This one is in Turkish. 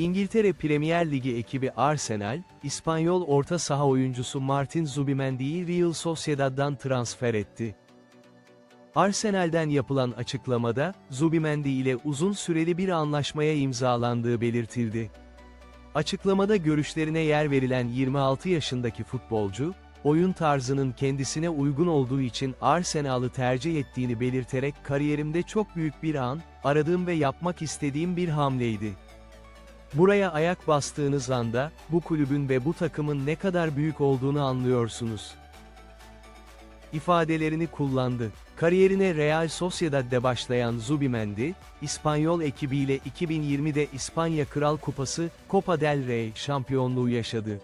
İngiltere Premier Ligi ekibi Arsenal, İspanyol orta saha oyuncusu Martin Zubimendi'yi Real Sociedad'dan transfer etti. Arsenal'den yapılan açıklamada, Zubimendi ile uzun süreli bir anlaşmaya imzalandığı belirtildi. Açıklamada görüşlerine yer verilen 26 yaşındaki futbolcu, oyun tarzının kendisine uygun olduğu için Arsenal'ı tercih ettiğini belirterek kariyerimde çok büyük bir an, aradığım ve yapmak istediğim bir hamleydi. Buraya ayak bastığınız anda, bu kulübün ve bu takımın ne kadar büyük olduğunu anlıyorsunuz. ifadelerini kullandı. Kariyerine Real Sociedad'de başlayan Zubimendi, İspanyol ekibiyle 2020'de İspanya Kral Kupası, Copa del Rey şampiyonluğu yaşadı.